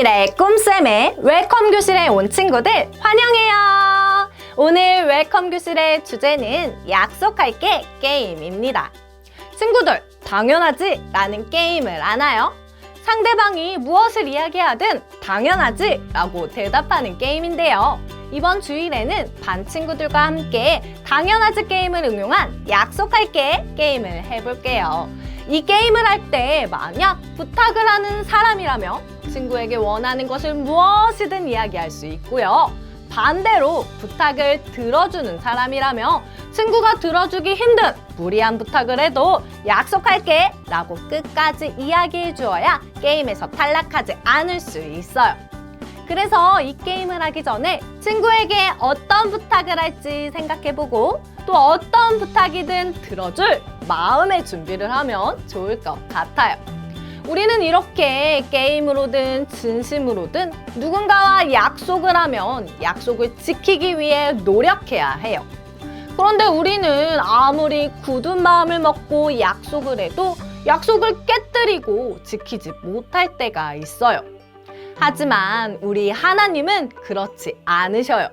주일의 꿈쌤의 웰컴 교실에 온 친구들 환영해요. 오늘 웰컴 교실의 주제는 약속할게 게임입니다. 친구들, 당연하지? 라는 게임을 아나요? 상대방이 무엇을 이야기하든 당연하지? 라고 대답하는 게임인데요. 이번 주일에는 반 친구들과 함께 당연하지 게임을 응용한 약속할게 게임을 해볼게요. 이 게임을 할 때 만약 부탁을 하는 사람이라면 친구에게 원하는 것을 무엇이든 이야기할 수 있고요. 반대로 부탁을 들어주는 사람이라면 친구가 들어주기 힘든 무리한 부탁을 해도 약속할게 라고 끝까지 이야기해 주어야 게임에서 탈락하지 않을 수 있어요. 그래서 이 게임을 하기 전에 친구에게 어떤 부탁을 할지 생각해보고 또 어떤 부탁이든 들어줄 마음의 준비를 하면 좋을 것 같아요. 우리는 이렇게 게임으로든 진심으로든 누군가와 약속을 하면 약속을 지키기 위해 노력해야 해요. 그런데 우리는 아무리 굳은 마음을 먹고 약속을 해도 약속을 깨뜨리고 지키지 못할 때가 있어요. 하지만 우리 하나님은 그렇지 않으셔요.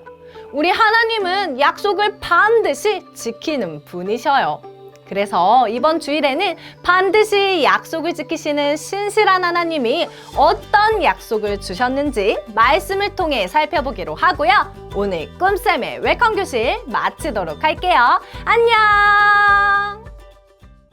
우리 하나님은 약속을 반드시 지키는 분이셔요. 그래서 이번 주일에는 반드시 약속을 지키시는 신실한 하나님이 어떤 약속을 주셨는지 말씀을 통해 살펴보기로 하고요. 오늘 꿈쌤의 웰컴 교실 마치도록 할게요. 안녕!